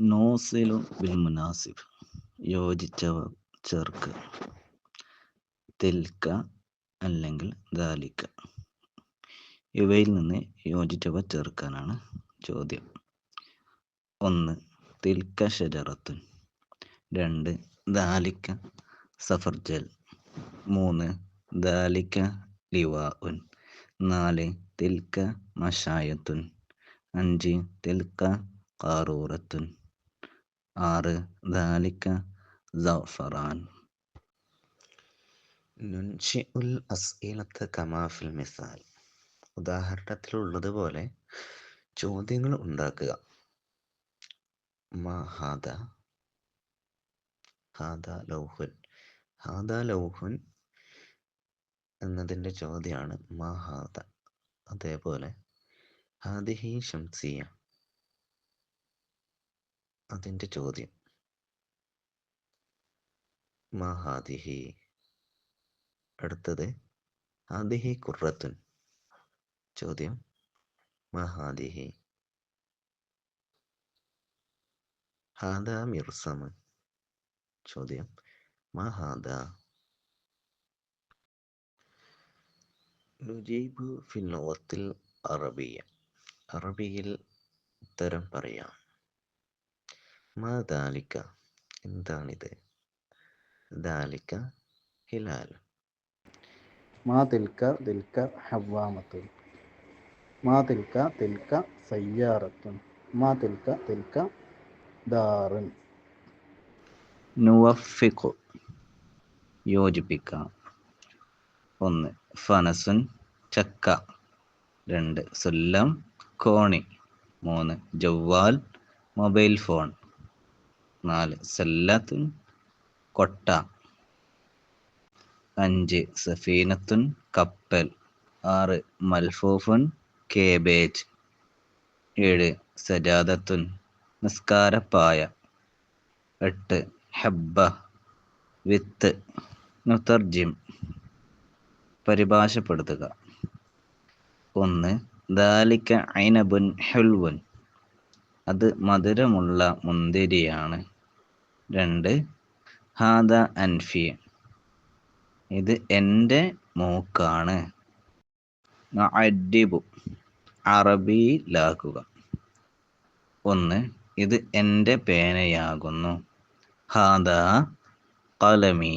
നോസിലു bill മുനാസിബ്. യോജിച്ചവ ചേർക്കുക തെൽക്ക അല്ലെങ്കിൽ ദാലിക്ക. ഇവയിൽ നിന്ന് യോജിച്ചവ ചേർക്കാനാണ് ചോദ്യം. ഒന്ന് തിൽക്ക ഷജറത്തുൻ രണ്ട് ദാലിക്ക സഫർജൽ. മൂന്ന് ദാലിക്ക ലിവാഉൻ. നാല് തിൽക്ക മഷായത്തുൻ. അഞ്ച് തിൽക്ക കാറൂറത്തുൻ. ആറ് ദാലിക്ക സഫറാൻ നുൻഷിഉൽ അസ്ഇലത്ത് കമാഫിൽ മിസാൽ ഉദാഹരണത്തിലുള്ളതുപോലെ ചോദ്യങ്ങൾ ഉണ്ടാക്കുക. മഹാദ ഹാദ? ലൗഹുൻ. ഹാദ ലൗഹുൻ എന്നതിന്റെ ചോദ്യമാണ് മഹാദ ഹാദ? അതേപോലെ ഹാദിഹി ഷംസിയ അതിന്റെ ചോദ്യം. മഹാദിഹി. ഹാദിഹി അടുത്തത് ആദിഹി കുറത്തുൻ ചോദ്യം മഹാദിഹി. ഹാദിഹി ഹാദ മിർസമൻ ചോദ്യം മഹാദ. ഹാദ നുജീബ് ഫിൽ ലോകത്തിൽ അറബിയ. അറബിയിൽ ഉത്തരം പറയാം. മാ ദാലിക്ക എന്താണിത്? ദാലിക്ക ഹിലാൽ. മാ തിൽക്ക തിൽക്ക ഹവാമത്തുൻ മാ തിൽക്ക തിൽക്ക സയ്യാറത്തുൻ. മാ തിൽക്ക തിൽക്ക ദാറുൻ. നുവഫിഖു. യോജിപ്പിക്കാം. ഒന്ന് ഫനസുൻ ചക്ക. രണ്ട് സുല്ലം കോണി. മൂന്ന് ജവ്വാൽ മൊബൈൽ ഫോൺ. നാല്. സല്ലത്തുൻ കൊട്ട. അഞ്ച്. സഫീനത്തുൻ കപ്പൽ. ആറ്. മൽഫൂഫുൻ കേബേജ്. ഏഴ്. സജാദത്തുൻ നിസ്കാരപ്പായ. എട്ട്. ഹബ്ബ വിത്ത് നുതർജിം പരിഭാഷപ്പെടുത്തുക. ഒന്ന്. ദാലിക്ക ഐനബുൻ ഹുൽവുൻ. അത് മധുരമുള്ള മുന്തിരിയാണ്. രണ്ട് ഹാദ അൻഫി. ഇത് എന്റെ മൂക്കാണ്. അഡിബു. അറബിയിലാക്കുക. ഒന്ന് ഇത് എന്റെ പേനയാകുന്നു. ഹാദ കലമി.